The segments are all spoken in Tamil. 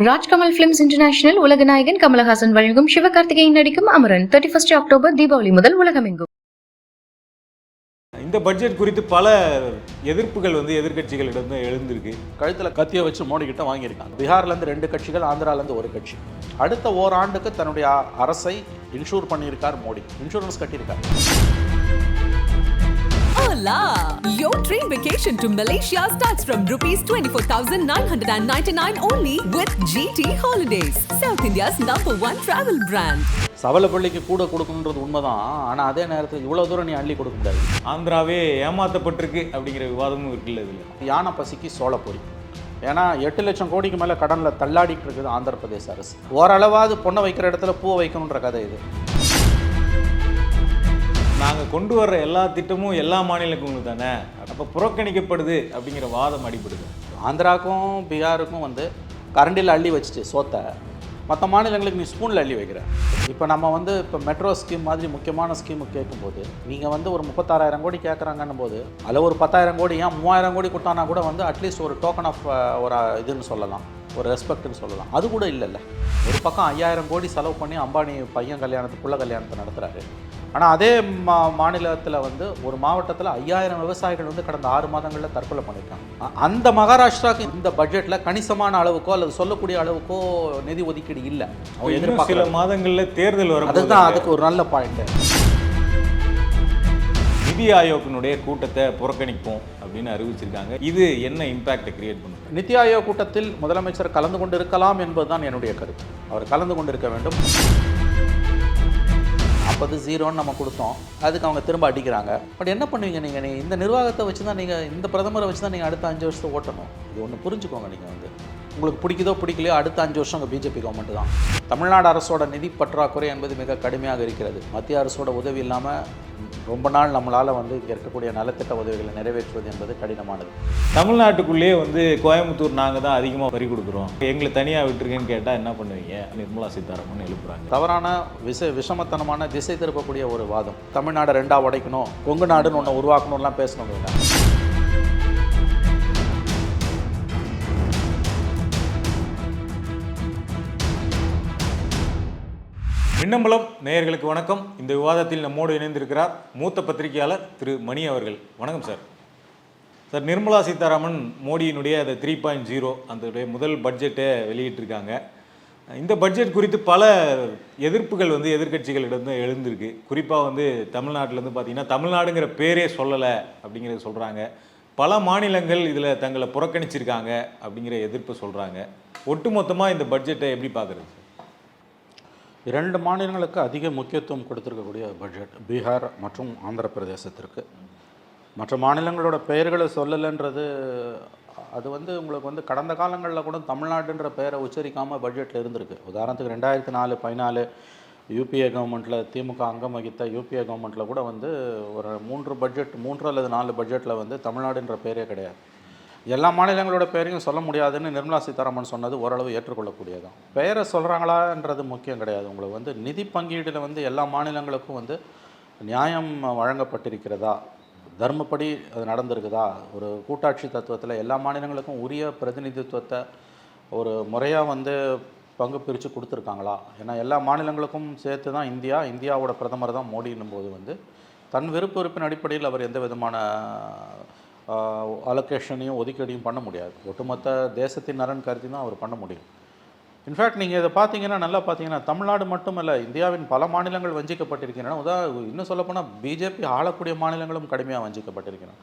ராஜ்கமல் பிலிம்ஸ் இன்டர்நேஷனல் உலக நாயகன் கமலஹாசன் வழங்கும் சிவகார்த்திகேயன் நடிக்கும் Amaran. Thirty first October Deepavali முதல் உலகமெங்கும். இந்த பட்ஜெட் குறித்து பல எதிர்ப்புகள் வந்து எதிர்க்கட்சிகளிடம் எழுந்திருக்கு. கழுத்தில் கத்தியை வச்சு மோடி கிட்ட வாங்கியிருக்காங்க. பீகார்லேருந்து ரெண்டு கட்சிகள் ஆந்திராலேருந்து ஒரு கட்சி. அடுத்த ஓராண்டுக்கு தன்னுடைய அ- அரசை இன்சூர் பண்ணியிருக்கார் மோடி. இன்சூரன்ஸ் கட்டியிருக்கார். Hola! Your train vacation to Malaysia starts from rupees 24,999 only with GT Holidays, South India's number one travel brand. சவலப்பள்ளிக்கு கூட கொடுக்கணுன்றது உண்மைதான். ஆனால் அதே நேரத்தில் இவ்வளோ தூரம் நீ அள்ளி கொடுக்க முடியாது. ஆந்திராவே ஏமாத்தப்பட்டிருக்கு அப்படிங்கிற விவாதமும் இருக்குல்ல இதில். யானை பசிக்கு சோளப்பொரி ஏன்னா எட்டு லட்சம் கோடிக்கு மேலே கடனில் தள்ளாடிட்டு இருக்குது ஆந்திர பிரதேச அரசு. ஓரளவாவது பொண்ணை வைக்கிற இடத்துல பூவை வைக்கணுன்ற கதை இது. நாங்கள் கொண்டு வர்ற எல்லா திட்டமும் எல்லா மாநிலங்களுக்கு தானே அப்போ புறக்கணிக்கப்படுது அப்படிங்கிற வாதம் அடிபடுது. ஆந்திராவுக்கும் பீகாருக்கும் வந்து கரண்டில் அள்ளி வச்சுட்டு சோத்தை. மற்ற மாநிலங்களுக்கு நீ ஸ்பூனில் அள்ளி வைக்கிற. இப்போ நம்ம வந்து இப்போ மெட்ரோ ஸ்கீம் மாதிரி முக்கியமான ஸ்கீமு கேட்கும்போது நீங்கள் வந்து ஒரு முப்பத்தாறாயிரம் கோடி கேட்குறாங்கன்னும் போது அதில் ஒரு பத்தாயிரம் கோடி ஏன் மூவாயிரம் கோடி கொடுத்தானா கூட வந்து அட்லீஸ்ட் ஒரு டோக்கன் ஆஃப் ஒரு இதுன்னு சொல்லலாம். ஒரு ரெஸ்பெக்ட்னு சொல்லலாம். அது கூட இல்லைல்ல. ஒரு பக்கம் ஐயாயிரம் கோடி செலவு பண்ணி அம்பானி பையன் கல்யாணத்து புள்ள கல்யாணத்தை நடத்துகிறாரு ஆனால் அதே மா மாநிலத்தில் வந்து ஒரு மாவட்டத்தில் ஐயாயிரம் விவசாயிகள் வந்து கடந்த ஆறு மாதங்களில் தற்கொலை பண்ணியிருக்காங்க அந்த மகாராஷ்டிராக்கு இந்த பட்ஜெட்டில் கணிசமான அளவுக்கோ அல்லது சொல்லக்கூடிய அளவுக்கோ நிதி ஒதுக்கீடு இல்லை. அவங்க எதிர்பார்க்கல. மாதங்களில் தேர்தல் வரும் அதுதான் அதுக்கு ஒரு நல்ல பாயிண்ட் நிதி ஆயோக்கினுடைய கூட்டத்தை புறக்கணிப்போம் அப்படின்னு அறிவிச்சிருக்காங்க. இது என்ன இம்பாக்டை கிரியேட் பண்ணுது? நித்தி ஆயோக் கூட்டத்தில் முதலமைச்சர் கலந்து கொண்டு இருக்கலாம் என்பதுதான் என்னுடைய கருத்து. அவர் கலந்து கொண்டிருக்க வேண்டும். அப்போது ஜீரோன்னு நம்ம கொடுத்தோம். அதுக்கு அவங்க திரும்ப அடிக்கிறாங்க. பட் என்ன பண்ணுவீங்க நீங்கள் நீங்கள் இந்த நிர்வாகத்தை வச்சு தான் நீங்கள் இந்த பிரதமரை வச்சு தான் நீங்கள் அடுத்த அஞ்சு வருஷத்தை ஓட்டணும். இது ஒன்று புரிஞ்சுக்கோங்க நீங்கள் வந்து. உங்களுக்கு பிடிக்குதோ பிடிக்கலையோ அடுத்த அஞ்சு வருஷம் அங்கே பிஜேபி கவர்மெண்ட் தான். தமிழ்நாடு அரசோட நிதி பற்றாக்குறை என்பது மிக கடுமையாக இருக்கிறது. மத்திய அரசோட உதவி இல்லாமல் ரொம்ப நாள் நம்மளால் வந்து இங்கே இருக்கக்கூடிய நலத்திட்ட உதவிகளை நிறைவேற்றுவது என்பது கடினமானது. தமிழ்நாட்டுக்குள்ளேயே வந்து கோயம்புத்தூர் நாங்கள் தான் அதிகமாக வரி கொடுக்குறோம். எங்களை தனியாக விட்டுருக்கேன்னு கேட்டால் என்ன பண்ணுவீங்க? நிர்மலா சீதாராமன் எழுப்புறாங்க. தவறான விஷ விஷமத்தனமான திசை திருப்பக்கூடிய ஒரு வாதம். தமிழ்நாடு ரெண்டா உடைக்கணும் கொங்கு நாடுன்னு ஒன்று உருவாக்கணும்லாம் பேசணும் மின்னம்பலம் நேயர்களுக்கு வணக்கம். இந்த விவாதத்தில் நம்மோடு இணைந்திருக்கிறார் மூத்த பத்திரிகையாளர் திரு மணி அவர்கள். வணக்கம் சார். சார் நிர்மலா சீதாராமன் மோடியினுடைய அந்த த்ரீ பாயிண்ட் ஜீரோ அந்த முதல் பட்ஜெட்டை வெளியிட்டிருக்காங்க. இந்த பட்ஜெட் குறித்து பல எதிர்ப்புகள் வந்து எதிர்க்கட்சிகளிடம் எழுந்திருக்கு. குறிப்பாக வந்து தமிழ்நாட்டிலேருந்து பார்த்தீங்கன்னா தமிழ்நாடுங்கிற பேரே சொல்லலை அப்படிங்கிறத சொல்கிறாங்க பல மாநிலங்கள் இதில் தங்களை புறக்கணிச்சிருக்காங்க அப்படிங்கிற எதிர்ப்பு சொல்கிறாங்க ஒட்டுமொத்தமாக இந்த பட்ஜெட்டை எப்படி பார்க்குறது இரண்டு மாநிலங்களுக்கு அதிக முக்கியத்துவம் கொடுத்துருக்கக்கூடிய பட்ஜெட் பீகார் மற்றும் ஆந்திர பிரதேசத்திற்கு மற்ற மாநிலங்களோட பெயர்களை சொல்லலைன்றது அது வந்து உங்களுக்கு வந்து கடந்த காலங்களில் கூட தமிழ்நாடுன்ற பெயரை உச்சரிக்காமல் பட்ஜெட்டில் இருந்திருக்கு. உதாரணத்துக்கு ரெண்டாயிரத்தி நாலு பதினாலு யூபிஏ கவர்மெண்ட்டில் திமுக அங்கம் வகித்த யூபிஏ கவர்மெண்ட்டில் கூட வந்து ஒரு மூன்று பட்ஜெட் மூன்று அல்லது நாலு பட்ஜெட்டில் வந்து தமிழ்நாடுன்ற பெயரே கிடையாது. எல்லா மாநிலங்களோட பெயரையும் சொல்ல முடியாதுன்னு நிர்மலா சீதாராமன் சொன்னது ஓரளவு ஏற்றுக்கொள்ளக்கூடியதான் பெயரை சொல்கிறாங்களான்றது முக்கியம் கிடையாது. உங்களுக்கு வந்து நிதி பங்கீடில் வந்து எல்லா மாநிலங்களுக்கும் வந்து நியாயம் வழங்கப்பட்டிருக்கிறதா? தர்மப்படி அது நடந்திருக்குதா? ஒரு கூட்டாட்சி தத்துவத்தில் எல்லா மாநிலங்களுக்கும் உரிய பிரதிநிதித்துவத்தை ஒரு முறையாக வந்து பங்கு பிரித்து கொடுத்துருக்காங்களா? ஏன்னா எல்லா மாநிலங்களுக்கும் சேர்த்து தான் இந்தியா இந்தியாவோட பிரதமர் தான் மோடின்னும் போது வந்து தன் விருப்ப விருப்பின் அடிப்படையில் அவர் எந்த விதமான அலொகேஷனையும் ஒதுக்கீடையும் பண்ண முடியாது. ஒட்டுமொத்த தேசத்தின் நலன் கருதி தான் அவர் பண்ண முடியும். இன்ஃபேக்ட் நீங்கள் இதை பார்த்தீங்கன்னா நல்லா பார்த்தீங்கன்னா தமிழ்நாடு மட்டுமல்ல இந்தியாவின் பல மாநிலங்கள் வஞ்சிக்கப்பட்டிருக்கின்றன. உதா இன்னும் சொல்லப்போனால் பிஜேபி ஆளக்கூடிய மாநிலங்களும் கடுமையாக வஞ்சிக்கப்பட்டிருக்கின்றன.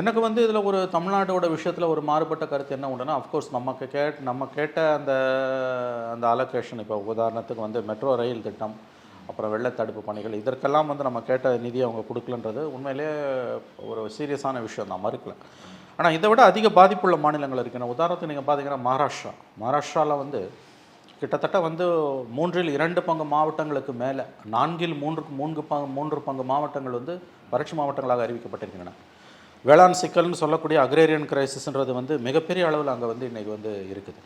எனக்கு வந்து இதில் ஒரு தமிழ்நாட்டோட விஷயத்தில் ஒரு மாறுபட்ட கருத்து என்ன உண்டுன்னா அஃப்கோர்ஸ் நமக்கு கேட் நம்ம கேட்ட அந்த அந்த அலோகேஷன் இப்போ உதாரணத்துக்கு வந்து மெட்ரோ ரயில் திட்டம் அப்புறம் வெள்ள தடுப்பு பணிகள். இதற்கெல்லாம் வந்து நம்ம கேட்ட நிதியை அவங்க கொடுக்கலன்றது உண்மையிலேயே ஒரு சீரியஸான விஷயம் தான். மறுக்கல. ஆனால் இதை விட அதிக பாதிப்புள்ள மாநிலங்கள் இருக்கின்றன உதாரணத்துக்கு நீங்கள் பார்த்தீங்கன்னா மகாராஷ்டிரா. மகாராஷ்டிராவில் வந்து கிட்டத்தட்ட வந்து மூன்றில் இரண்டு பங்கு மாவட்டங்களுக்கு மேலே நான்கில் மூன்று மூன்று பங்கு மூன்று பங்கு மாவட்டங்கள் வந்து வறட்சி மாவட்டங்களாக அறிவிக்கப்பட்டிருக்கின்றன. வேளாண் சிக்கல்னு சொல்லக்கூடிய அக்ரேரியன் கிரைசிஸ்ன்றது வந்து மிகப்பெரிய அளவில் அங்கே வந்து இன்றைக்கி வந்து இருக்குது.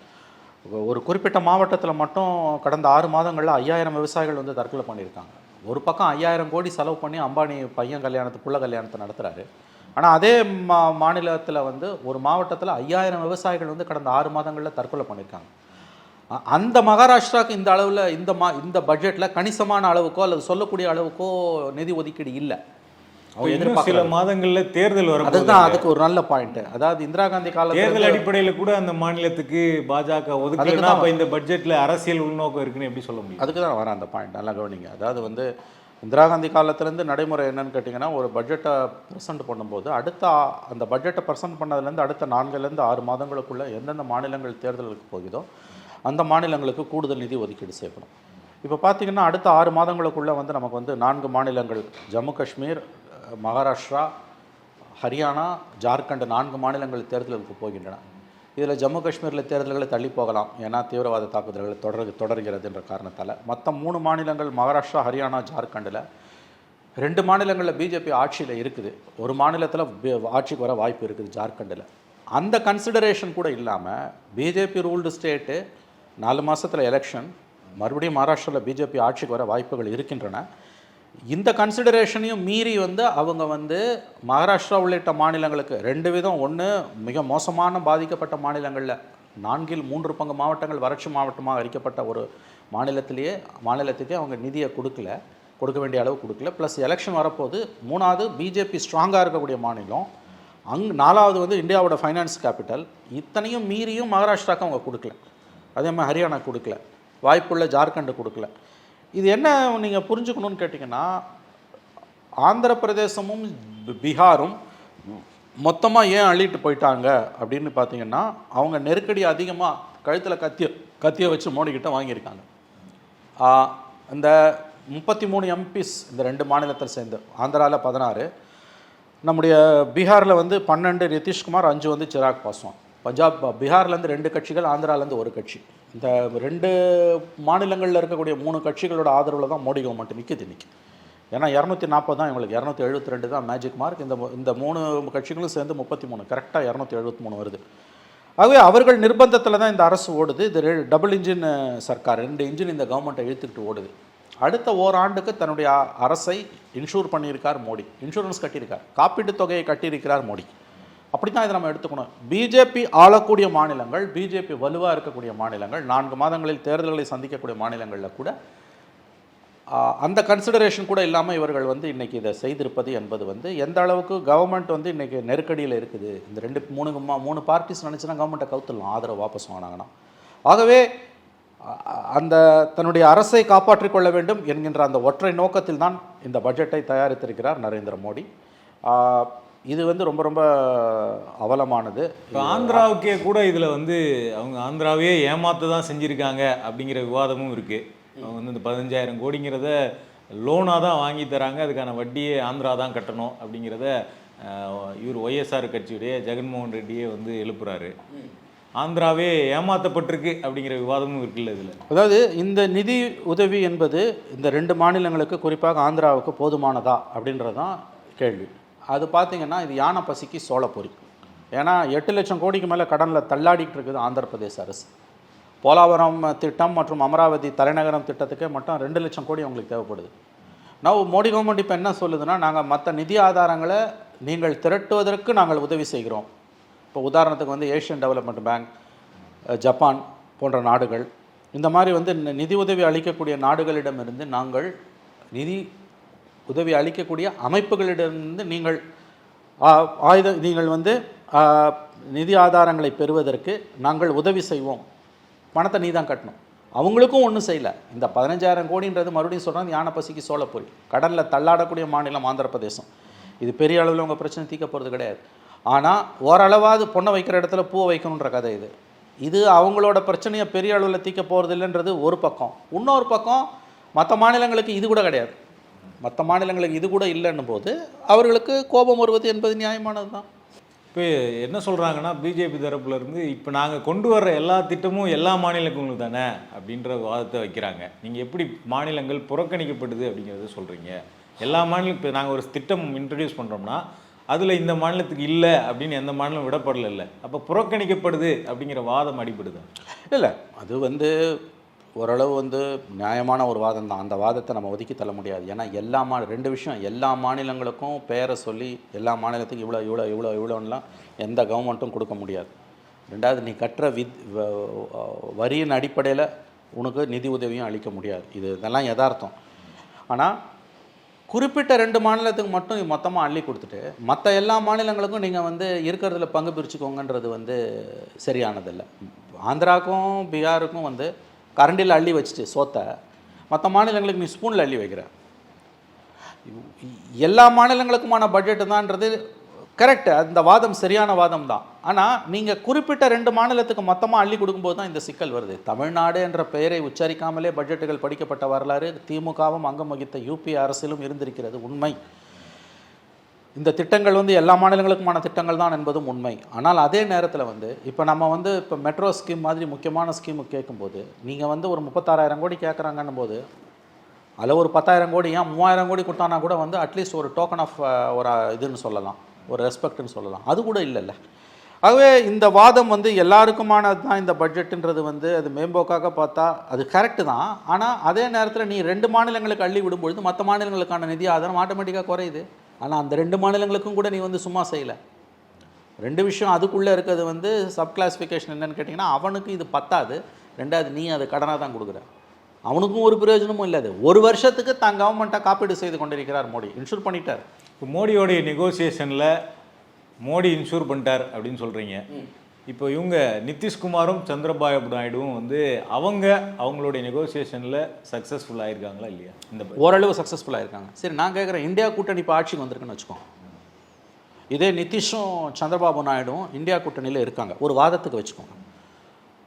ஒரு குறிப்பிட்ட மாவட்டத்தில் மட்டும் கடந்த ஆறு மாதங்களில் ஐயாயிரம் விவசாயிகள் வந்து தற்கொலை பண்ணியிருக்காங்க. ஒரு பக்கம் ஐயாயிரம் கோடி செலவு பண்ணி அம்பானி பையன் கல்யாணத்தை புள்ள கல்யாணத்தை நடத்துகிறாரு ஆனால் அதே மா மாநிலத்தில் வந்து ஒரு மாவட்டத்தில் ஐயாயிரம் விவசாயிகள் வந்து கடந்த ஆறு மாதங்களில் தற்கொலை பண்ணியிருக்காங்க. அந்த மகாராஷ்டிராவுக்கு இந்த அளவில் இந்த மா இந்த பட்ஜெட்டில் கணிசமான அளவுக்கோ அல்லது சொல்லக்கூடிய அளவுக்கோ நிதி ஒதுக்கீடு இல்லை. சில மாதங்கள்ல தேர்தல் வரும் அதுதான் அதுக்கு ஒரு நல்ல பாயிண்ட் அதாவது இந்திரா காந்தி தேர்தல் காலத்தில் அடிப்படையில கூட அந்த மாநிலத்துக்கு பாஜக ஒதுக்கலைன்னா அப்ப இந்த பட்ஜெட்ல அரசியல் உள்நோக்கம் இருக்குன்னு எப்படி சொல்ல முடியும்? அதுக்கு தான் வரேன் அந்த பாயிண்ட் நல்லா கவனிங்க. அதாவது வந்து இந்திரா காந்தி காலத்துலேருந்து நடைமுறை என்னன்னு கேட்டிங்கன்னா ஒரு பட்ஜெட்டை ப்ரெசென்ட் பண்ணும்போது அடுத்த அந்த பட்ஜெட்டை ப்ரெசென்ட் பண்ணதுலேருந்து அடுத்த நான்குலேருந்து ஆறு மாதங்களுக்குள்ள எந்தெந்த மாநிலங்கள் தேர்தலுக்கு போகுதோ அந்த மாநிலங்களுக்கு கூடுதல் நிதி ஒதுக்கீடு செய்யப்படும் இப்போ பார்த்தீங்கன்னா அடுத்த ஆறு மாதங்களுக்குள்ள வந்து நமக்கு வந்து நான்கு மாநிலங்கள் ஜம்மு காஷ்மீர் மகாராஷ்டிரா ஹரியானா ஜார்க்கண்ட் நான்கு மாநிலங்கள் தேர்தலுக்கு போகின்றன. இதில் ஜம்மு காஷ்மீரில் தேர்தல்களை தள்ளி போகலாம். ஏன்னா தீவிரவாத தாக்குதல்கள் தொடர் தொடர்கிறது என்ற காரணத்தால். மற்ற மூணு மாநிலங்கள் மகாராஷ்டிரா ஹரியானா ஜார்க்கண்டில் ரெண்டு மாநிலங்களில் பிஜேபி ஆட்சியில் இருக்குது. ஒரு மாநிலத்தில் ஆட்சிக்கு வர வாய்ப்பு இருக்குது ஜார்க்கண்டில். அந்த கன்சிடரேஷன் கூட இல்லாமல் பிஜேபி ரூல்டு ஸ்டேட்டு நாலு மாதத்தில் எலெக்ஷன் மறுபடியும் மகாராஷ்டிராவில் பிஜேபி ஆட்சிக்கு வர வாய்ப்புகள் இருக்கின்றன. இந்த கன்சிடரேஷனையும் மீறி வந்து அவங்க வந்து மகாராஷ்டிரா உள்ளிட்ட மாநிலங்களுக்கு ரெண்டு விதம். ஒன்று மிக மோசமான பாதிக்கப்பட்ட மாநிலங்களில் நான்கில் மூன்று பங்கு மாவட்டங்கள் வறட்சி மாவட்டமாக அறிக்கப்பட்ட ஒரு மாநிலத்திலேயே மாநிலத்துக்கே அவங்க நிதியை கொடுக்கல. கொடுக்க வேண்டிய அளவு கொடுக்கல. ப்ளஸ் எலெக்ஷன் வரப்போது மூணாவது பிஜேபி ஸ்ட்ராங்காக இருக்கக்கூடிய மாநிலம். அங் நாலாவது வந்து இந்தியாவோட ஃபைனான்ஸ் கேபிட்டல் இத்தனையும் மீறியும் மகாராஷ்டிராவுக்கு அவங்க கொடுக்கல. அதே மாதிரி ஹரியானா கொடுக்கல. வாய்ப்புள்ள ஜார்க்கண்டு கொடுக்கல. இது என்ன நீங்கள் புரிஞ்சுக்கணும்னு கேட்டிங்கன்னா ஆந்திர பிரதேசமும் பீகாரும் மொத்தமாக ஏன் அள்ளிட்டு போயிட்டாங்க அப்படின்னு பார்த்தீங்கன்னா அவங்க நெருக்கடி அதிகமாக கழுத்தில் கத்திய கத்தியை வச்சு மோடிக்கிட்ட வாங்கியிருக்காங்க. இந்த முப்பத்தி மூணு எம்பிஸ் இந்த ரெண்டு மாநிலத்தில் சேர்ந்து ஆந்திராவில் பதினாறு நம்முடைய பீகாரில் வந்து பன்னெண்டு நிதிஷ்குமார் அஞ்சு வந்து சிராக் பாஸ்வான். பஞ்சாப் பீகார்லேருந்து ரெண்டு கட்சிகள் ஆந்திராலேருந்து ஒரு கட்சி. இந்த ரெண்டு மாநிலங்களில் இருக்கக்கூடிய மூணு கட்சிகளோட ஆதரவில் தான் மோடி கவர்மெண்ட் நிற்கிது இன்றைக்கி ஏன்னா இரநூத்தி நாற்பது தான் இவங்களுக்கு இரநூத்தி எழுபத்தி ரெண்டு தான் மேஜிக் மார்க் இந்த இந்த மூணு கட்சிகளும் சேர்ந்து முப்பத்தி மூணு கரெக்டாக இரநூத்தி எழுபத்தி மூணு வருது. ஆகவே அவர்கள் நிர்பந்தத்தில் தான் இந்த அரசு ஓடுது. இது ரெ- டபுள் இன்ஜின் சர்க்கார். ரெண்டு இன்ஜின் இந்த கவர்மெண்ட்டை இழுத்துக்கிட்டு ஓடுது. அடுத்த ஓராண்டுக்கு தன்னுடைய அரசை இன்ஷூர் பண்ணியிருக்கார் மோடி. இன்சூரன்ஸ் கட்டியிருக்கார். காப்பீட்டுத் தொகையை கட்டியிருக்கிறார் மோடி. அப்படி தான் இதை நம்ம எடுத்துக்கணும். பிஜேபி ஆளக்கூடிய மாநிலங்கள் பிஜேபி வலுவாக இருக்கக்கூடிய மாநிலங்கள் நான்கு மாதங்களில் தேர்தல்களை சந்திக்கக்கூடிய மாநிலங்களில் கூட அந்த கன்சிடரேஷன் கூட இல்லாமல் இவர்கள் வந்து இன்றைக்கி இதை செய்திருப்பது என்பது வந்து எந்த அளவுக்கு கவர்மெண்ட் வந்து இன்றைக்கி நெருக்கடியில் இருக்குது. இந்த ரெண்டு மூணு மா- மூணு பார்ட்டிஸ் நினச்சினா கவர்மெண்ட்டை கவுத்துடலாம். ஆதரவு வாபஸ் வாங்கினாங்கன்னா. ஆகவே அந்த தன்னுடைய அரசை காப்பாற்றிக் கொள்ள வேண்டும் என்கின்ற அந்த ஒற்றை நோக்கத்தில் தான் இந்த பட்ஜெட்டை தயாரித்திருக்கிறார் நரேந்திர மோடி. இது வந்து ரொம்ப ரொம்ப அவலமானது. இப்போ ஆந்திராவுக்கே கூட இதுல வந்து அவங்க ஆந்திராவே ஏமாத்த தான் செஞ்சிருக்காங்க அப்படிங்கிற விவாதமும் இருக்கு. அவங்க வந்து இந்த பதினஞ்சாயிரம் கோடிங்கிறத லோனாக தான் வாங்கி தராங்க. அதுக்கான வட்டியே ஆந்திரா தான் கட்டணும் அப்படிங்கிறத இவர் ஒய்எஸ்ஆர் கட்சியுடைய ஜெகன்மோகன் ரெட்டியே வந்து எழுப்புறாரு. ஆந்திராவே ஏமாத்தப்பட்டிருக்கு அப்படிங்கிற விவாதமும் இருக்குல்ல இதுல. அதாவது இந்த நிதி உதவி என்பது இந்த ரெண்டு மாநிலங்களுக்கு குறிப்பாக ஆந்திராவுக்கு போதுமானதா அப்படின்றது தான் கேள்வி. அது பார்த்தீங்கன்னா இது யானை பசிக்கு சோளப்பொரி ஏன்னா எட்டு லட்சம் கோடிக்கு மேலே கடனில் தள்ளாடிக்கிட்டு இருக்குது ஆந்திர பிரதேச அரசு. போலாவரம் திட்டம் மற்றும் அமராவதி தலைநகரம் திட்டத்துக்கே மட்டும் ரெண்டு லட்சம் கோடி அவங்களுக்கு தேவைப்படுது. நான் மோடி கவர்மெண்ட் இப்போ என்ன சொல்லுதுன்னா நாங்கள் மற்ற நிதி ஆதாரங்களை நீங்கள் திரட்டுவதற்கு நாங்கள் உதவி செய்கிறோம். இப்போ உதாரணத்துக்கு வந்து ஏஷியன் டெவலப்மெண்ட் பேங்க் ஜப்பான் போன்ற நாடுகள் இந்த மாதிரி வந்து நி- நிதி உதவி அளிக்கக்கூடிய நாடுகளிடமிருந்து நாங்கள் நிதி உதவி அளிக்கக்கூடிய அமைப்புகளிடமிருந்து நீங்கள் ஆ, ஆயுத நீங்கள் வந்து நிதி ஆதாரங்களை பெறுவதற்கு நாங்கள் உதவி செய்வோம். பணத்தை நீ தான் கட்டணும். அவங்களுக்கும் ஒன்றும் செய்யலை. இந்த பதினஞ்சாயிரம் கோடின்றது மறுபடியும் சொல்கிறாங்க யானை பசிக்கு சோழப்பொறி கடலில் தள்ளாடக்கூடிய மாநிலம் ஆந்திர பிரதேசம் இது பெரிய அளவில் உங்கள் பிரச்சனை தீக்க போகிறது கிடையாது. ஆனால் ஓரளவாவது பொண்ணை வைக்கிற இடத்துல பூவை வைக்கணுன்ற கதை இது. இது அவங்களோட பிரச்சனையை பெரிய அளவில் தீக்க போகிறது இல்லைன்றது ஒரு பக்கம். இன்னொரு பக்கம் மற்ற மாநிலங்களுக்கு இது கூட கிடையாது. மற்ற மாநிலங்களுக்கு இது கூட இல்லைன்னும் போது அவர்களுக்கு கோபம் வருவது என்பது நியாயமானது தான். இப்போ என்ன சொல்கிறாங்கன்னா பிஜேபி தரப்புல இருந்து இப்போ நாங்கள் கொண்டு வர்ற எல்லா திட்டமும் எல்லா மாநிலங்களும் தானே அப்படின்ற வாதத்தை வைக்கிறாங்க. நீங்கள் எப்படி மாநிலங்கள் புறக்கணிக்கப்படுது அப்படிங்கிறத சொல்கிறீங்க எல்லா மாநிலம் இப்போ நாங்கள் ஒரு திட்டம் இன்ட்ரடியூஸ் பண்ணுறோம்னா அதில் இந்த மாநிலத்துக்கு இல்லை அப்படின்னு எந்த மாநிலம் விடப்படல அப்போ புறக்கணிக்கப்படுது அப்படிங்கிற வாதம் அடிபடுது? இல்லை. அது வந்து ஓரளவு வந்து நியாயமான ஒரு வாதம் தான் அந்த வாதத்தை நம்ம ஒதுக்கி தள்ள முடியாது. ஏன்னா எல்லா மா ரெண்டு விஷயம் எல்லா மாநிலங்களுக்கும் பெயரை சொல்லி எல்லா மாநிலத்துக்கும் இவ்வளோ இவ்வளோ இவ்வளோ இவ்வளோன்னுலாம் எந்த கவர்மெண்ட்டும் கொடுக்க முடியாது. ரெண்டாவது நீ கட்டுற வித் வரியின் அடிப்படையில் உனக்கு நிதி உதவியும் அளிக்க முடியாது. இது இதெல்லாம் யதார்த்தம். ஆனால் குறிப்பிட்ட ரெண்டு மாநிலத்துக்கு மட்டும் மொத்தமாக அள்ளி கொடுத்துட்டு மற்ற எல்லா மாநிலங்களுக்கும் நீங்கள் வந்து இருக்கிறதுல பங்கு பிரிச்சுக்கோங்கன்றது வந்து சரியானதில்லை. ஆந்திராவுக்கும் பீகாருக்கும் வந்து கரண்டியில் அள்ளி வச்சுட்டு சோத்தை மற்ற மாநிலங்களுக்கு நீ ஸ்பூனில் அள்ளி வைக்கிற. எல்லா மாநிலங்களுக்குமான பட்ஜெட்டு தான்ன்றது கரெக்ட் அந்த வாதம் சரியான வாதம் தான். ஆனால் நீங்கள் குறிப்பிட்ட ரெண்டு மாநிலத்துக்கு மொத்தமாக அள்ளி கொடுக்கும்போது தான் இந்த சிக்கல் வருது. தமிழ்நாடு என்ற பெயரை உச்சரிக்காமலே பட்ஜெட்டுகள் படிக்கப்பட்ட வரலாறு திமுகவும் அங்கம் வகித்த யூபி அரசிலும் இருந்திருக்கிறது உண்மை. இந்த திட்டங்கள் வந்து எல்லா மாநிலங்களுக்குமான திட்டங்கள் தான் என்பதும் உண்மை. ஆனால் அதே நேரத்தில் வந்து இப்போ நம்ம வந்து இப்போ மெட்ரோ ஸ்கீம் மாதிரி முக்கியமான ஸ்கீமு கேட்கும்போது நீங்கள் வந்து ஒரு முப்பத்தாறாயிரம் கோடி கேட்குறாங்கன்னும் போது அதில் ஒரு பத்தாயிரம் கோடி ஏன் மூவாயிரம் கோடி கொடுத்தானா கூட வந்து அட்லீஸ்ட் ஒரு டோக்கன் ஆஃப் ஒரு இதுன்னு சொல்லலாம். ஒரு ரெஸ்பெக்ட்னு சொல்லலாம். அது கூட இல்லைல்ல. ஆகவே இந்த வாதம் வந்து எல்லாருக்குமானது தான் இந்த பட்ஜெட்டுன்றது வந்து அது மேம்போக்காக பார்த்தா அது கரெக்டு தான். ஆனால் அதே நேரத்தில் நீ ரெண்டு மாநிலங்களுக்கு அள்ளி விடும்பொழுது மற்ற மாநிலங்களுக்கான நிதி ஆதாரம் ஆட்டோமேட்டிக்காக குறையுது. ஆனால் அந்த ரெண்டு மாநிலங்களுக்கும் கூட நீ வந்து சும்மா செய்யலை. ரெண்டு விஷயம் அதுக்குள்ளே இருக்கிறது வந்து சப் கிளாஸிஃபிகேஷன் என்னன்னு கேட்டிங்கன்னா அவனுக்கு இது பத்தாது. ரெண்டாவது நீ அது கடனாக தான் கொடுக்குற. அவனுக்கும் ஒரு பிரயோஜனமும் இல்லை. அது ஒரு வருஷத்துக்கு தான் கவர்மெண்ட்டாக காப்பீடு செய்து கொண்டிருக்கிறார் மோடி. இன்சூர் பண்ணிட்டார். இப்போ மோடியோடைய நெகோசியேஷனில் மோடி இன்சூர் பண்ணிட்டார் அப்படின்னு சொல்கிறீங்க இப்போ இவங்க நிதிஷ்குமாரும் சந்திரபாபு நாயுடுவும் வந்து அவங்க அவங்களுடைய நெகோசியேஷனில் சக்ஸஸ்ஃபுல் ஆயிருக்காங்களா இல்லையா? இந்த ஓரளவு சக்ஸஸ்ஃபுல்லாக இருக்காங்க சரி நான் கேட்குறேன் இந்தியா கூட்டணி இப்போ ஆட்சிக்கு வந்திருக்குன்னு வச்சுக்கோங்க இதே நிதிஷும் சந்திரபாபு நாயுடும் இந்தியா கூட்டணியில் இருக்காங்க. ஒரு வாதத்துக்கு வச்சுக்கோங்க.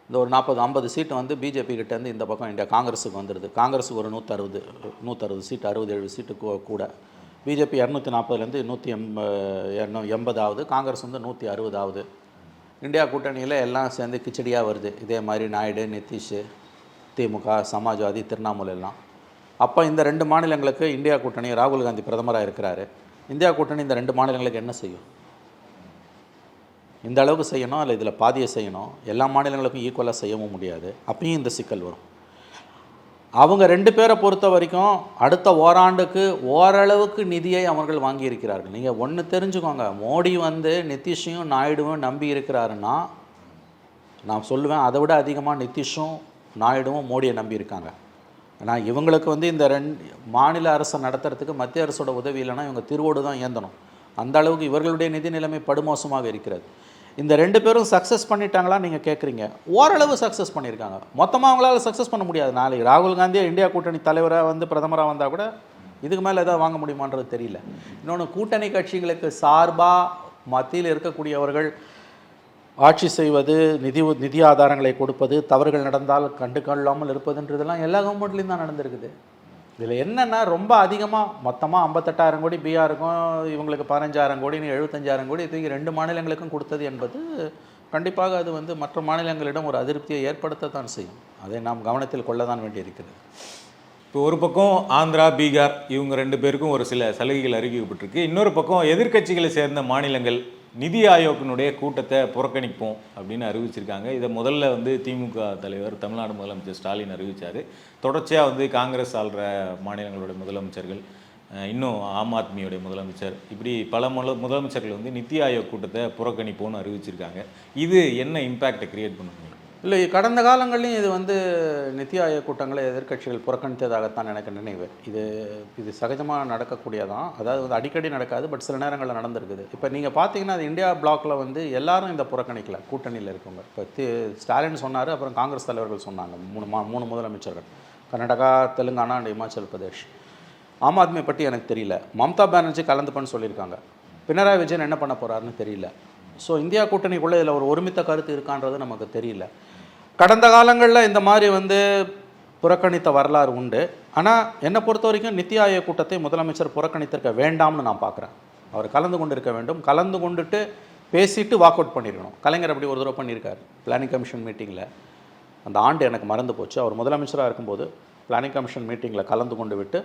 இந்த ஒரு நாற்பது ஐம்பது சீட்டு வந்து பிஜேபி கிட்டேருந்து இந்த பக்கம் இந்தியா காங்கிரஸுக்கு வந்துடுது காங்கிரஸுக்கு ஒரு நூற்றறுபது நூற்றறுபது சீட்டு அறுபது எழுபது சீட்டு கூ- கூட. பிஜேபி இரநூத்தி நாற்பதுலேருந்து நூற்றி எம்ப எண்ணூ எண்பதாவது காங்கிரஸ் வந்து நூற்றி அறுபதாவது. இந்தியா கூட்டணியில் எல்லாம் சேர்ந்து கிச்சடியாக வருது. இதே மாதிரி நாயுடு நிதிஷ் திமுக சமாஜ்வாதி திரிணாமுல் எல்லாம். அப்போ இந்த ரெண்டு மாநிலங்களுக்கு இந்தியா கூட்டணி ராகுல் காந்தி பிரதமராக இருக்கிறாரு. இந்தியா கூட்டணி இந்த ரெண்டு மாநிலங்களுக்கு என்ன செய்யும்? இந்த அளவுக்கு செய்யணும் இல்லை இதில் பாதியை செய்யணும்? எல்லா மாநிலங்களுக்கும் ஈக்குவலாக செய்யவும் முடியாது. அப்பயும் இந்த சிக்கல் வரும். அவங்க ரெண்டு பேரை பொறுத்த வரைக்கும் அடுத்த ஓராண்டுக்கு ஓரளவுக்கு நிதியை அவர்கள் வாங்கியிருக்கிறார்கள். நீங்கள் ஒன்று தெரிஞ்சுக்கோங்க. மோடி வந்து நிதிஷையும் நாயுடுவும் நம்பி இருக்கிறாருன்னா நான் சொல்லுவேன் அதை விட அதிகமாக நிதிஷும் நாயுடுவும் மோடியை நம்பி இருக்காங்க. ஆனால் இவங்களுக்கு வந்து இந்த ரெண்டு மாநில அரசை நடத்துறதுக்கு மத்திய அரசோட உதவி இல்லைன்னா இவங்க திருவோடு தான் ஏந்தணும் அந்த அளவுக்கு இவர்களுடைய நிதி நிலைமை படுமோசமாக இருக்கிறது. இந்த ரெண்டு பேரும் சக்ஸஸ் பண்ணிட்டாங்களா நீங்கள் கேட்குறீங்க ஓரளவு சக்ஸஸ் பண்ணியிருக்காங்க. மொத்தமாக அவங்களால சக்ஸஸ் பண்ண முடியாது. நாளைக்கு ராகுல் காந்தியை இந்தியா கூட்டணி தலைவராக வந்து பிரதமராக வந்தால் கூட இதுக்கு மேலே எதாவது வாங்க முடியுமான்றது தெரியல. இன்னொன்று கூட்டணி கட்சிகளுக்கு சார்பாக மத்தியில் இருக்கக்கூடியவர்கள் ஆட்சி செய்வது நிதி உ- நிதி ஆதாரங்களை கொடுப்பது தவறுகள் நடந்தால் கண்டு கொள்ளாமல் இருப்பதுன்றதெல்லாம் எல்லா கவர்மெண்ட்லேயும் தான் நடந்திருக்குது. இதில் என்னென்னா ரொம்ப அதிகமாக மொத்தமாக ஐம்பத்தெட்டாயிரம் கோடி பிஆருக்கும் இவங்களுக்கு பதினஞ்சாயிரம் கோடின்னு எழுபத்தஞ்சாயிரம் கோடி தூக்கி ரெண்டு மாநிலங்களுக்கும் கொடுத்தது என்பது கண்டிப்பாக அது வந்து மற்ற மாநிலங்களிடம் ஒரு அதிருப்தியை ஏற்படுத்தத்தான் செய்யும். அதை நாம் கவனத்தில் கொள்ள தான் வேண்டியிருக்கிறது. இப்போ ஒரு பக்கம் ஆந்திரா பீகார் இவங்க ரெண்டு பேருக்கும் ஒரு சில சலுகைகள் அறிவிக்கப்பட்டிருக்கு. இன்னொரு பக்கம் எதிர்க்கட்சிகளை சேர்ந்த மாநிலங்கள் நிதி ஆயோக்கினுடைய கூட்டத்தை புறக்கணிப்போம் அப்படின்னு அறிவிச்சிருக்காங்க. இதை முதல்ல வந்து திமுக தலைவர் தமிழ்நாடு முதலமைச்சர் ஸ்டாலின் அறிவிச்சார். தொடர்ச்சியாக வந்து காங்கிரஸ் ஆள்ற மாநிலங்களுடைய முதலமைச்சர்கள் இன்னும் ஆம் ஆத்மியோடைய முதலமைச்சர் இப்படி பல முல முதலமைச்சர்கள் வந்து நிதி ஆயோக் கூட்டத்தை புறக்கணிப்போம்னு அறிவிச்சிருக்காங்க. இது என்ன இம்பேக்டை கிரியேட் பண்ணுங்க இல்லை கடந்த காலங்களிலும் இது வந்து நித்தி ஆயோக் கூட்டங்களை எதிர்க்கட்சிகள் புறக்கணித்ததாகத்தான் எனக்கு நினைவு. இது இது சகஜமாக நடக்கக்கூடியதான் அதாவது வந்து அடிக்கடி நடக்காது பட் சில நேரங்களில் நடந்திருக்குது. இப்போ நீங்கள் பார்த்தீங்கன்னா அது இந்தியா பிளாக்ல வந்து எல்லாரும் இந்த புறக்கணிக்கல கூட்டணியில் இருக்கவங்க. இப்போ தி ஸ்டாலின் சொன்னார் அப்புறம் காங்கிரஸ் தலைவர்கள் சொன்னாங்க மூணு மா மூணு முதலமைச்சர்கள். கர்நாடகா தெலுங்கானா அண்ட் இமாச்சல் பிரதேஷ். ஆம் ஆத்மி பற்றி எனக்கு தெரியல. மம்தா பானர்ஜி கலந்துப்பன்னு சொல்லியிருக்காங்க. பினராயி விஜயன் என்ன பண்ண போகிறாருன்னு தெரியல. ஸோ இந்தியா கூட்டணிக்குள்ளே இதில் ஒரு ஒருமித்த கருத்து இருக்கான்றது நமக்கு தெரியல. கடந்த காலங்களில் இந்த மாதிரி வந்து புறக்கணித்த வரலாறு உண்டு. ஆனால் என்னை பொறுத்த வரைக்கும் நித்தி ஆயோக் கூட்டத்தை முதலமைச்சர் புறக்கணித்திருக்க வேண்டாம்னு நான் பார்க்குறேன். அவர் கலந்து கொண்டு இருக்க வேண்டும். கலந்து கொண்டுட்டு பேசிட்டு வாக் அவுட் பண்ணிடணும் கலைஞர் அப்படி ஒரு தடவை பண்ணியிருக்காரு பிளானிங் கமிஷன் மீட்டிங்கில் அந்த ஆண்டு எனக்கு மறந்து போச்சு. அவர் முதலமைச்சராக இருக்கும்போது பிளானிங் கமிஷன் மீட்டிங்கில் கலந்து கொண்டு விட்டு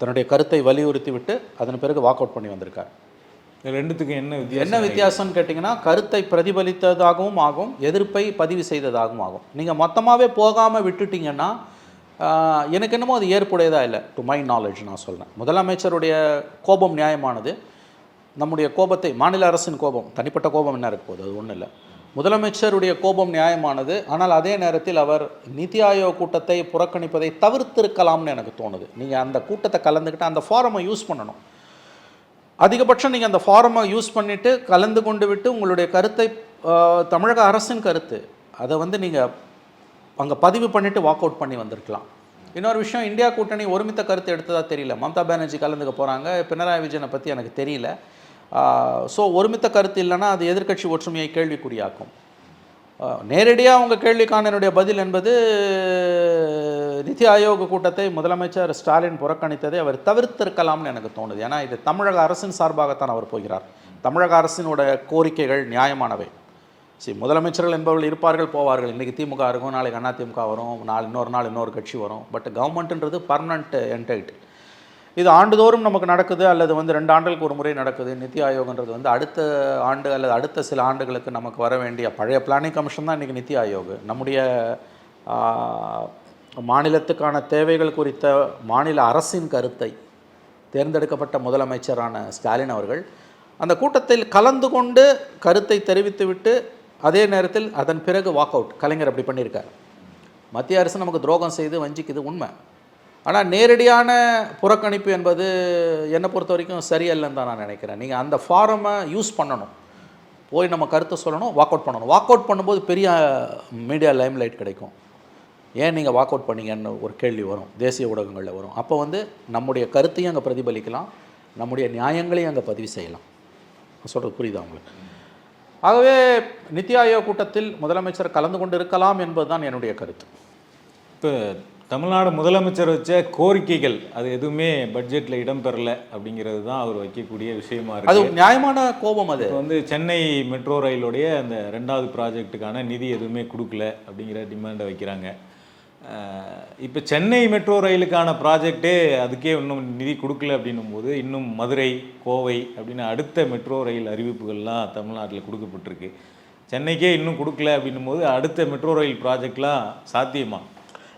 தன்னுடைய கருத்தை வலியுறுத்தி விட்டு அதன் பிறகு வாக் அவுட் பண்ணி வந்திருக்கார். ரெண்டுத்துக்கும் என்ன வித்தியாசம்? என்ன வித்தியாசம்னு கேட்டிங்கன்னா கருத்தை பிரதிபலித்ததாகவும் ஆகும் எதிர்ப்பை பதிவு செய்ததாகவும் ஆகும். நீங்கள் மொத்தமாகவே போகாமல் விட்டுட்டீங்கன்னா எனக்கு என்னமோ அது ஏற்புடையதாக இல்லை டு மை நாலேஜ் நான் சொல்கிறேன் முதலமைச்சருடைய கோபம் நியாயமானது. நம்முடைய கோபத்தை மாநில அரசின் கோபம் தனிப்பட்ட கோபம் என்ன இருக்க போகுது? அது ஒன்றும் இல்லை. முதலமைச்சருடைய கோபம் நியாயமானது. ஆனால் அதே நேரத்தில் அவர் நிதி ஆயோக் கூட்டத்தை புறக்கணிப்பதை தவிர்த்திருக்கலாம்னு எனக்கு தோணுது. நீங்கள் அந்த கூட்டத்தை கலந்துக்கிட்டு அந்த ஃபாரமை யூஸ் பண்ணணும். அதிகபட்சம் நீங்கள் அந்த ஃபாரமை யூஸ் பண்ணிவிட்டு கலந்து கொண்டு விட்டு உங்களுடைய கருத்தை தமிழக அரசின் கருத்து அதை வந்து நீங்கள் அங்கே பதிவு பண்ணிவிட்டு வாக் அவுட் பண்ணி வந்திருக்கலாம். இன்னொரு விஷயம் இந்தியா கூட்டணி ஒருமித்த கருத்து எடுத்ததாக தெரியல. மம்தா பானர்ஜி கலந்துக்க போகிறாங்க பினராயி விஜயனை பற்றி எனக்கு தெரியல. ஸோ ஒருமித்த கருத்து இல்லைன்னா அது எதிர்க்கட்சி ஒற்றுமையை கேள்விக்குறியாக்கும். நேரடியாக அவங்க கேள்விக்கான என்னுடைய பதில் என்பது நிதி ஆயோக கூட்டத்தை முதலமைச்சர் ஸ்டாலின் புறக்கணித்ததை அவர் தவிர்த்திருக்கலாம்னு எனக்கு தோணுது. ஏன்னா இது தமிழக அரசின் சார்பாகத்தான் அவர் போகிறார். தமிழக அரசினோட கோரிக்கைகள் நியாயமானவை. சரி முதலமைச்சர்கள் என்பவர்கள் இருப்பார்கள் போவார்கள். இன்றைக்கி திமுக இருக்கும் நாளைக்கு அண்ணா திமுக வரும் நாள் இன்னொரு நாள் இன்னொரு கட்சி வரும். பட் கவர்மெண்ட்ன்றது பர்மனண்ட் என்டைட் இது ஆண்டுதோறும் நமக்கு நடக்குது அல்லது வந்து ரெண்டு ஆண்டுகளுக்கு ஒரு முறை நடக்குது. நிதி ஆயோகன்றது வந்து அடுத்த ஆண்டு அல்லது அடுத்த சில ஆண்டுகளுக்கு நமக்கு வர வேண்டிய பழைய பிளானிங் கமிஷன் தான் இன்றைக்கி நிதி ஆயோக். நம்முடைய மாநிலத்துக்கான தேவைகள் குறித்த மாநில அரசின் கருத்தை தேர்ந்தெடுக்கப்பட்ட முதலமைச்சரான ஸ்டாலின் அவர்கள் அந்த கூட்டத்தில் கலந்து கொண்டு கருத்தை தெரிவித்துவிட்டு அதே நேரத்தில் அதன் பிறகு வாக் அவுட் கலைஞர் அப்படி பண்ணியிருக்கார். மத்திய அரசு நமக்கு துரோகம் செய்து வஞ்சிக்குது உண்மை. ஆனால் நேரடியான புறக்கணிப்பு என்பது என்னை பொறுத்த வரைக்கும் சரியல்லன்னு தான் நான் நினைக்கிறேன். நீங்கள் அந்த ஃபாரமை யூஸ் பண்ணணும். போய் நம்ம கருத்தை சொல்லணும் வாக் அவுட் பண்ணணும். வாக் அவுட் பண்ணும்போது பெரிய மீடியா லைம்லைட் கிடைக்கும். ஏன் நீங்கள் வாக் அவுட் பண்ணீங்கன்னு ஒரு கேள்வி வரும். தேசிய ஊடகங்களில் வரும். அப்போ வந்து நம்முடைய கருத்தையும் அங்கே பிரதிபலிக்கலாம். நம்முடைய நியாயங்களையும் அங்கே பதிவு செய்யலாம். சொல்கிறது புரியுதா உங்களுக்கு? ஆகவே நித்தி ஆயோக் கூட்டத்தில் முதலமைச்சர் கலந்து கொண்டு இருக்கலாம் என்பதுதான் என்னுடைய கருத்து. இப்போ தமிழ்நாடு முதலமைச்சர் வச்ச கோரிக்கைகள் அது எதுவுமே பட்ஜெட்டில் இடம்பெறல அப்படிங்கிறது தான் அவர் வைக்கக்கூடிய விஷயமா அது இருக்கு நியாயமான கோபம் அது. வந்து சென்னை மெட்ரோ ரயிலுடைய அந்த ரெண்டாவது ப்ராஜெக்ட்டுக்கான நிதி எதுவுமே கொடுக்கல அப்படிங்கிற டிமாண்டை வைக்கிறாங்க. இப்போ சென்னை மெட்ரோ ரயிலுக்கான ப்ராஜெக்டே அதுக்கே இன்னும் நிதி கொடுக்கல அப்படின்னும் போது இன்னும் மதுரை கோவை அப்படின்னு அடுத்த மெட்ரோ ரயில் அறிவிப்புகள்லாம் தமிழ்நாட்டில் கொடுக்கப்பட்டிருக்கு. சென்னைக்கே இன்னும் கொடுக்கல அப்படின்னும் போது அடுத்த மெட்ரோ ரயில் ப்ராஜெக்ட்லாம் சாத்தியமா?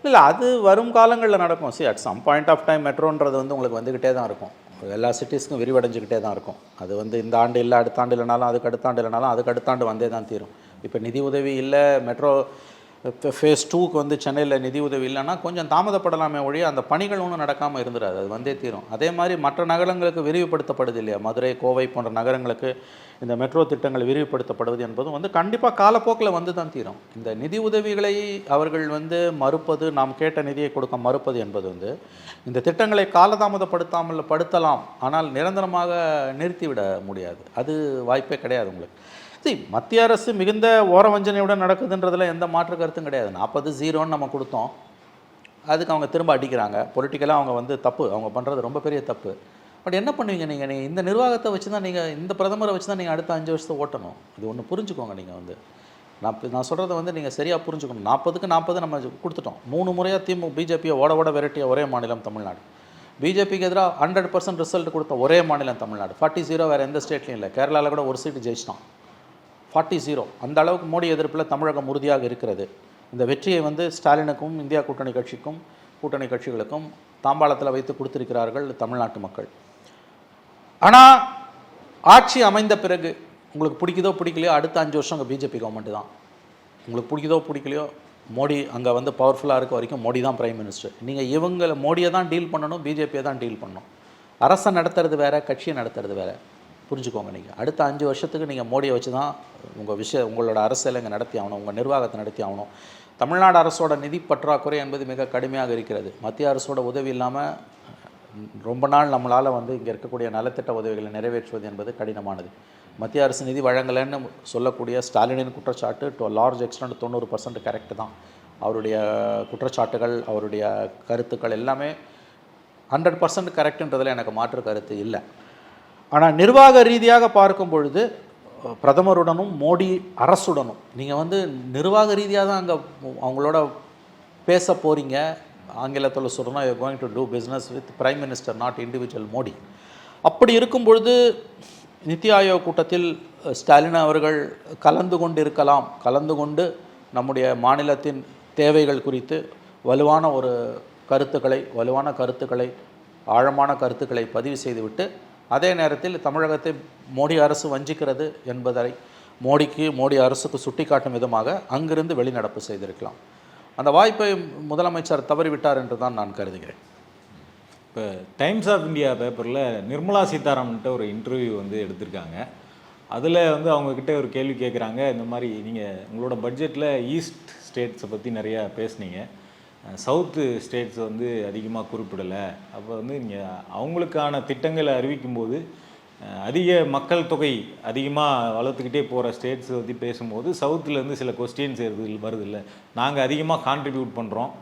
இல்லை அது வரும் காலங்களில் நடக்கும். See at some point of time மெட்ரோன்றது வந்து உங்களுக்கு வந்துக்கிட்டே தான் இருக்கும். எல்லா சிட்டிஸ்க்கும் விரிவடைஞ்சிக்கிட்டே தான் இருக்கும். அது வந்து இந்த ஆண்டு இல்லை அடுத்த ஆண்டு இல்லைனாலும் அதுக்கு அடுத்த ஆண்டு இல்லைனாலும் அதுக்கு அடுத்த ஆண்டு வந்தே தான் தீரும். இப்போ நிதி உதவி இல்லை மெட்ரோ ஃபேஸ் டூக்கு வந்து சென்னையில் நிதி உதவி இல்லைன்னா கொஞ்சம் தாமதப்படலாமே ஒழிய அந்த பணிகள் ஒன்றும் நடக்காமல் இருந்துடாது அது வந்தே தீரும். அதே மாதிரி மற்ற நகரங்களுக்கு விரிவுபடுத்தப்படுது இல்லையா? மதுரை கோவை போன்ற நகரங்களுக்கு இந்த மெட்ரோ திட்டங்கள் விரிவுபடுத்தப்படுவது என்பதும் வந்து கண்டிப்பாக காலப்போக்கில் வந்து தான் தீரும். இந்த நிதி உதவிகளை அவர்கள் வந்து மறுப்பது நாம் கேட்ட நிதியை கொடுக்க மறுப்பது என்பது வந்து இந்த திட்டங்களை காலதாமதப்படுத்தாமல் படுத்தலாம் ஆனால் நிரந்தரமாக நிறுத்திவிட முடியாது. அது வாய்ப்பே கிடையாது உங்களுக்கு. மத்திய அரசு மிகுந்த ஓரவஞ்சனையுடன் நடக்குதுன்றதில் எந்த மாற்று கருத்தும் கிடையாது. நாற்பது ஜீரோன்னு நம்ம கொடுத்தோம். அதுக்கு அவங்க திரும்ப அடிக்கிறாங்க. பொலிட்டிக்கலாக அவங்க வந்து தப்பு. அவங்க பண்ணுறது ரொம்ப பெரிய தப்பு. பட் என்ன பண்ணுவீங்க நீங்கள் நீங்கள் இந்த நிர்வாகத்தை வச்சு தான் நீங்கள் இந்த பிரதமரை வச்சு தான் நீங்கள் அடுத்த அஞ்சு வருஷத்தை ஓட்டணும். இது ஒன்று புரிஞ்சுக்கோங்க நீங்கள் வந்து. நான் நான் சொல்கிறத வந்து நீங்கள் சரியாக புரிஞ்சுக்கணும். நாற்பதுக்கு நாற்பது நம்ம கொடுத்துட்டோம். மூணு முறையாக திமு பிஜேபியை ஓட ஓட விரட்டிய ஒரே மாநிலம் தமிழ்நாடு. பிஜேபிக்கு எதிராக ஹண்ட்ரட் பர்சன்ட் ரிசல்ட் கொடுத்த ஒரே மாநிலம் தமிழ்நாடு. ஃபார்ட்டி ஜீரோ வேறு எந்த ஸ்டேட்லையும் இல்லை. கேரளாவில் கூட ஒரு சீட்டு ஜெயிச்சிட்டோம். ஃபார்ட்டி ஜீரோ அந்த அளவுக்கு மோடி எதிர்ப்பில் தமிழகம் உறுதியாக இருக்கிறது. இந்த வெற்றியை வந்து ஸ்டாலினுக்கும் இந்தியா கூட்டணி கட்சிக்கும் கூட்டணி கட்சிகளுக்கும் தாம்பாளத்தில் வைத்து கொடுத்திருக்கிறார்கள் தமிழ்நாட்டு மக்கள். ஆனால் ஆட்சி அமைந்த பிறகு உங்களுக்கு பிடிக்குதோ பிடிக்கலையோ அடுத்த அஞ்சு வருஷம் அங்கே பிஜேபி கவர்மெண்ட் தான். உங்களுக்கு பிடிக்குதோ பிடிக்கலையோ மோடி அங்கே வந்து பவர்ஃபுல்லாக இருக்க வரைக்கும் மோடி தான் பிரைம் மினிஸ்டர் நீங்கள் இவங்களை மோடியை தான் டீல் பண்ணணும் பிஜேபியை தான் டீல் பண்ணணும். அரசை நடத்துறது வேறு கட்சியை நடத்துறது வேறு. புரிஞ்சுக்கோங்க நீங்கள் அடுத்த அஞ்சு வருஷத்துக்கு நீங்கள் மோடியை வச்சு தான் உங்கள் விஷய உங்களோட அரசியலை இங்கே நடத்தி ஆகணும் உங்கள் நிர்வாகத்தை நடத்தி ஆகணும். தமிழ்நாடு அரசோட நிதி பற்றாக்குறை என்பது மிக கடுமையாக இருக்கிறது. மத்திய அரசோட உதவி இல்லாமல் ரொம்ப நாள் நம்மளால் வந்து இங்கே இருக்கக்கூடிய நலத்திட்ட உதவிகளை நிறைவேற்றுவது என்பது கடினமானது. மத்திய அரசு நிதி வழங்கலைன்னு சொல்லக்கூடிய ஸ்டாலினின் குற்றச்சாட்டு டு லார்ஜ் எக்ஸ்டென்ட் தொண்ணூறு பர்சன்ட் கரெக்டு தான். அவருடைய குற்றச்சாட்டுகள் அவருடைய கருத்துக்கள் எல்லாமே ஹண்ட்ரட் பர்சன்ட் கரெக்டுன்றதில் எனக்கு மாற்று கருத்து இல்லை. ஆனால் நிர்வாக ரீதியாக பார்க்கும் பொழுது பிரதமருடனும் மோடி அரசுடனும் நீங்கள் வந்து நிர்வாக ரீதியாக தான் அங்கே அவங்களோட பேச போகிறீங்க ஆங்கிலத்தில் சொல்லணும் you going to do business with prime minister not individual Modi அப்படி இருக்கும் பொழுது நித்தி ஆயோக் கூட்டத்தில் ஸ்டாலின் அவர்கள் கலந்து கொண்டு இருக்கலாம் கலந்து கொண்டு நம்முடைய மாநிலத்தின் தேவைகள் குறித்து வலுவான ஒரு கருத்துக்களை வலுவான கருத்துக்களை ஆழமான கருத்துக்களை பதிவு செய்துவிட்டு அதே நேரத்தில் தமிழகத்தை மோடி அரசு வஞ்சிக்கிறது என்பதை மோடிக்கு மோடி அரசுக்கு சுட்டிக்காட்டும் விதமாக அங்கிருந்து வெளிநடப்பு செய்திருக்கலாம். அந்த வாய்ப்பை முதலமைச்சர் தவறிவிட்டார் என்று தான் நான் கருதுகிறேன். இப்போ டைம்ஸ் ஆஃப் இந்தியா பேப்பரில் நிர்மலா சீதாராமன்ட்ட ஒரு இன்டர்வியூ வந்து எடுத்திருக்காங்க. அதில் வந்து அவங்கக்கிட்ட ஒரு கேள்வி கேட்குறாங்க இந்த மாதிரி நீங்கள் உங்களோட பட்ஜெட்டில் ஈஸ்ட் ஸ்டேட்ஸை பற்றி நிறையா பேசுனீங்க. சவுத்து ஸ்டேட்ஸ் வந்து அதிகமாக குறிப்பிடலை. அப்போ வந்து நீங்கள் அவங்களுக்கான திட்டங்களை அறிவிக்கும்போது அதிக மக்கள் தொகை அதிகமாக வளர்த்துக்கிட்டே போகிற ஸ்டேட்ஸ் பற்றி பேசும்போது சவுத்துலேருந்து சில கொஸ்டின்ஸ் வருது வருது இல்லை நாங்கள் அதிகமாக கான்ட்ரிபியூட் பண்ணுறோம்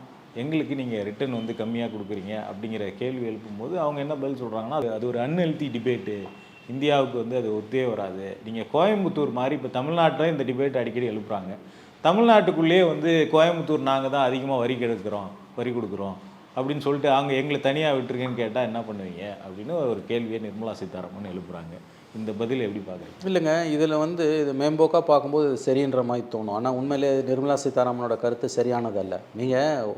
எங்களுக்கு நீங்கள் ரிட்டர்ன் வந்து கம்மியாக கொடுக்குறீங்க அப்படிங்கிற கேள்வி எழுப்பும்போது அவங்க என்ன பதில் சொல்கிறாங்கன்னா அது அது ஒரு அன்ஹெல்த்தி டிபேட்டு இந்தியாவுக்கு வந்து அது ஒத்தே வராது. நீங்கள் கோயம்புத்தூர் மாதிரி இப்போ தமிழ்நாட்டில் இந்த டிபேட் அடிக்கடி எழுப்புறாங்க. தமிழ்நாட்டுக்குள்ளேயே வந்து கோயம்புத்தூர் நாங்கள் தான் அதிகமாக வரி கெடுக்கிறோம் வரி கொடுக்குறோம் அப்படின்னு சொல்லிட்டு அங்கே எங்களை தனியாக விட்டுருக்கேன்னு கேட்டால் என்ன பண்ணுவீங்க? அப்படின்னு ஒரு கேள்வியை நிர்மலா சீதாராமன் எழுப்புறாங்க. இந்த பதில் எப்படி பார்க்குறீங்க? இல்லைங்க இதில் வந்து இது மேம்போக்காக பார்க்கும்போது இது சரின்ற மாதிரி தோணும். ஆனால் உண்மையிலே நிர்மலா சீதாராமனோட கருத்து சரியானதல்ல. நீங்கள்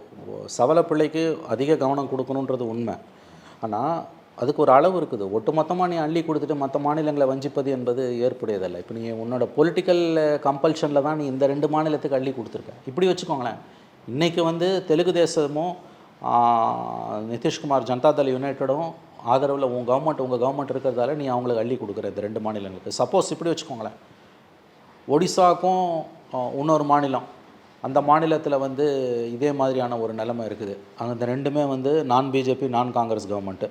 சவல பிள்ளைக்கு அதிக கவனம் கொடுக்கணுன்றது உண்மை. ஆனால் அதுக்கு ஒரு அளவு இருக்குது. ஒட்டுமொத்தமாக நீ அள்ளி கொடுத்துட்டு மற்ற மாநிலங்களை வஞ்சிப்பது என்பது ஏற்புடையதல்ல. இப்போ நீங்கள் உன்னோட பொலிட்டிக்கல் கம்பல்ஷனில் தான் நீ இந்த ரெண்டு மாநிலத்துக்கு அள்ளி கொடுத்துருக்க. இப்படி வச்சுக்கோங்களேன். இன்றைக்கி வந்து தெலுங்கு தேசமும் நிதிஷ்குமார் ஜனதாதள் யுனைட்டடும் ஆதரவில் உன் கவர்மெண்ட் உங்கள் கவர்மெண்ட் இருக்கிறதால நீ அவங்களுக்கு அள்ளி கொடுக்குற இந்த ரெண்டு மாநிலங்களுக்கு. சப்போஸ் இப்படி வச்சுக்கோங்களேன். ஒடிசாக்கும் இன்னொரு மாநிலம். அந்த மாநிலத்தில் வந்து இதே மாதிரியான ஒரு நிலைமை இருக்குது. அங்கே இந்த ரெண்டுமே வந்து நான் பிஜேபி நான் காங்கிரஸ் கவர்மெண்ட்டு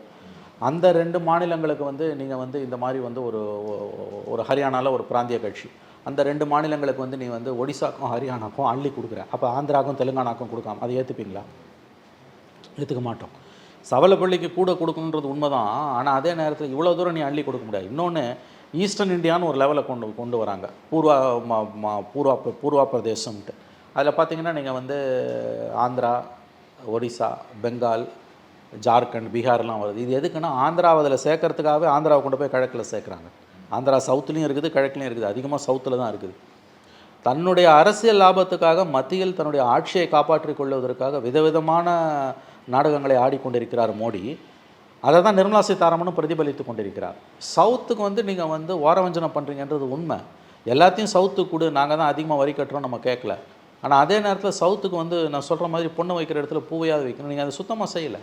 அந்த ரெண்டு மாநிலங்களுக்கு வந்து நீங்கள் வந்து இந்த மாதிரி வந்து ஒரு ஒரு ஹரியானாவில் ஒரு பிராந்திய கட்சி. அந்த ரெண்டு மாநிலங்களுக்கு வந்து நீ வந்து ஒடிசாக்கும் ஹரியானாக்கும் அள்ளி கொடுக்குற. அப்போ ஆந்திராக்கும் தெலுங்கானாக்கும் கொடுக்காம அதை ஏற்றுப்பீங்களா ஏற்றுக்க மாட்டோம். சவலப்பள்ளிக்கு கூட கொடுக்கணுன்றது உண்மைதான். ஆனால் அதே நேரத்தில் இவ்வளோ தூரம் நீ அள்ளி கொடுக்க முடியாது. இன்னொன்று ஈஸ்டர்ன் இந்தியான்னு ஒரு லெவலில் கொண்டு கொண்டு வராங்க. பூர்வா பூர்வா பூர்வா பிரதேசம்ன்ட்டு. அதில் பார்த்தீங்கன்னா நீங்கள் வந்து ஆந்திரா ஒடிசா பெங்கால் ஜார்க்கண்ட் பீகார்லாம் வருது. இது எதுக்குன்னா ஆந்திராவை அதில் சேர்க்கறதுக்காகவே ஆந்திராவை கொண்டு போய் கிழக்கில் சேர்க்குறாங்க. ஆந்திரா சவுத்துலேயும் இருக்குது கிழக்குலையும் இருக்குது. அதிகமாக சவுத்தில் தான் இருக்குது. தன்னுடைய அரசியல் லாபத்துக்காக மத்தியில் தன்னுடைய ஆட்சியை காப்பாற்றிக் கொள்வதற்காக விதவிதமான நாடகங்களை ஆடிக்கொண்டிருக்கிறார் மோடி. அதை தான் நிர்மலா சீதாராமனும் பிரதிபலித்து கொண்டிருக்கிறார். சவுத்துக்கு வந்து நீங்கள் வந்து ஓரவஞ்சனம் பண்ணுறீங்கன்றது உண்மை. எல்லாத்தையும் சவுத்துக்கு கொடு நாங்கள் தான் அதிகமாக வரி கட்டுறோம் நம்ம கேட்கல. ஆனால் அதே நேரத்தில் சவுத்துக்கு வந்து நான் சொல்கிற மாதிரி பொண்ணு வைக்கிற இடத்துல பூவையாவது வைக்கணும். நீங்கள் அதை சுத்தமாக செய்யலை.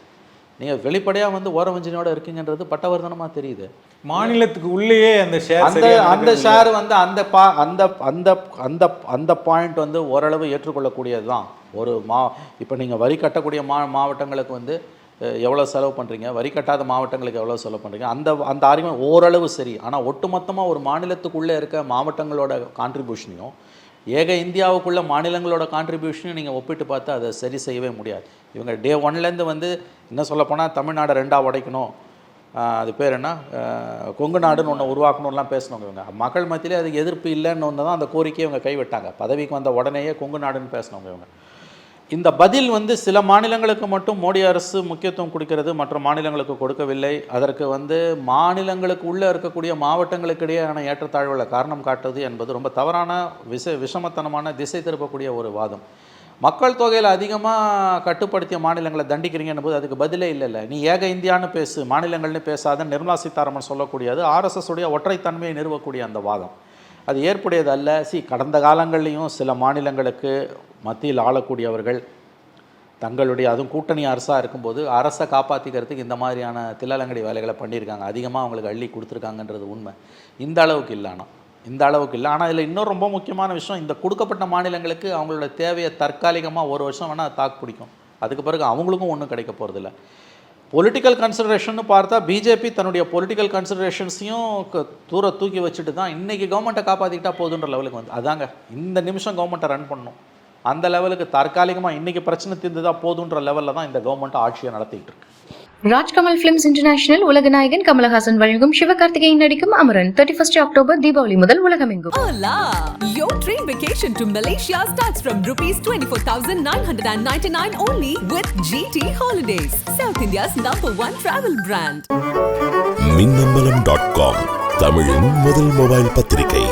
நீங்கள் வெளிப்படையாக வந்து ஓரவஞ்சனையோட இருக்கீங்கன்றது பட்டவர்தனமாக தெரியுது. மாநிலத்துக்கு உள்ளேயே அந்த ஷேர் அந்த அந்த ஷேர் வந்து அந்த பா அந்த அந்த அந்த அந்த பாயிண்ட் வந்து ஓரளவு ஏற்றுக்கொள்ளக்கூடியது தான் ஒரு மா இப்போ நீங்கள் வரி கட்டக்கூடிய மா மாவட்டங்களுக்கு வந்து எவ்வளோ செலவு பண்ணுறீங்க வரி கட்டாத மாவட்டங்களுக்கு எவ்வளோ செலவு பண்ணுறீங்க அந்த அந்த ஆர்குமெண்ட் ஓரளவு சரி. ஆனால் ஒட்டுமொத்தமாக ஒரு மாநிலத்துக்குள்ளே இருக்க மாவட்டங்களோட கான்ட்ரிபியூஷனையும் ஏக இந்தியாவுக்குள்ள மாநிலங்களோட கான்ட்ரிபியூஷனையும் நீங்கள் ஒப்பிட்டு பார்த்தா அதை சரி செய்யவே முடியாது. இவங்க டே ஒன்லேருந்து வந்து என்ன சொல்லப்போனால் தமிழ்நாடை ரெண்டாக உடைக்கணும். அது பேர் என்ன? கொங்கு நாடுன்னு ஒன்று உருவாக்கணும்லாம் பேசினவங்க இவங்க. மக்கள் மத்தியிலே அதுக்கு எதிர்ப்பு இல்லைன்னு ஒன்று தான் அந்த கோரிக்கையை இவங்க கைவிட்டாங்க. பதவிக்கு வந்த உடனேயே கொங்கு நாடுன்னு பேசினவங்க இவங்க. இந்த பதில் வந்து சில மாநிலங்களுக்கு மட்டும் மோடி அரசு முக்கியத்துவம் கொடுக்கிறது மற்ற மாநிலங்களுக்கு கொடுக்கவில்லை. அதற்கு வந்து மாநிலங்களுக்கு உள்ளே இருக்கக்கூடிய மாவட்டங்களுக்கு இடையேயான ஏற்றத்தாழ்வுகளை காரணம் காட்டுவது என்பது ரொம்ப தவறான விஷ விஷமத்தனமான திசை திருப்பக்கூடிய ஒரு வாதம். மக்கள் தொகையில் அதிகமாக கட்டுப்படுத்திய மாநிலங்களை தண்டிக்கிறீங்கன்னு போது அதுக்கு பதிலே இல்லைல்ல. நீ ஏக இந்தியான்னு பேசு மாநிலங்கள்னு பேசாத நிர்மலா சீதாராமன் சொல்லக்கூடியது ஆர்எஸ்எஸ் உடைய ஒற்றைத்தன்மையை நிறுவக்கூடிய அந்த வாதம். அது ஏற்புடையது அல்ல சி கடந்த காலங்கள்லேயும் சில மாநிலங்களுக்கு மத்தியில் ஆளக்கூடியவர்கள் தங்களுடைய அதுவும் கூட்டணி அரசாக இருக்கும்போது அரசை காப்பாற்றிக்கிறதுக்கு இந்த மாதிரியான தில்லாலங்கடி வேலைகளை பண்ணியிருக்காங்க. அதிகமாக அவங்களுக்கு அள்ளி கொடுத்துருக்காங்கன்றது உண்மை. இந்த அளவுக்கு இல்லை ஆனால் இந்த அளவுக்கு இல்லை. ஆனால் இதில் இன்னும் ரொம்ப முக்கியமான விஷயம் இந்த கொடுக்கப்பட்ட மாநிலங்களுக்கு அவங்களோட தேவையை தற்காலிகமாக ஒரு வருஷம் வேணால் தாக்கு பிடிக்கும். அதுக்கு பிறகு அவங்களுக்கும் ஒன்றும் கிடைக்க போகிறதில்ல பொலிட்டிக்கல் கன்சிடரேஷன் பார்த்தா பிஜேபி தன்னுடைய பொலிட்டிக்கல் கன்சிடரேஷன்ஸையும் தூர தூக்கி வச்சுட்டு தான் இன்றைக்கி கவர்மெண்ட்டை காப்பாற்றிக்கிட்டா போதுன்ற லெவலுக்கு வந்து அதாங்க இந்த நிமிஷம் கவர்மெண்ட்டை ரன் பண்ணணும். அந்த லெவலுக்கு தற்காலிகமாக இன்றைக்கி பிரச்சனை தீர்ந்துதான் போதுன்ற லெவலில் தான் இந்த கவர்மெண்ட் ஆட்சியை நடத்திட்டு இருக்கு ராஜ்கமல் பிலிம்ஸ் இன்டர்நேஷனல் உலக நாயகன் கமலஹாசன் வழங்கும் சிவகார்த்திகேயன் நடிக்கும் Amaran thirty first October Deepavali முதல் உலகமெங்கும் Hola! Your dream vacation to Malaysia starts from rupees 24,999 only with GT Holidays, South India's number one travel brand. Minnambalam dot com தமிழின் முதல் மொபைல் பத்திரிகை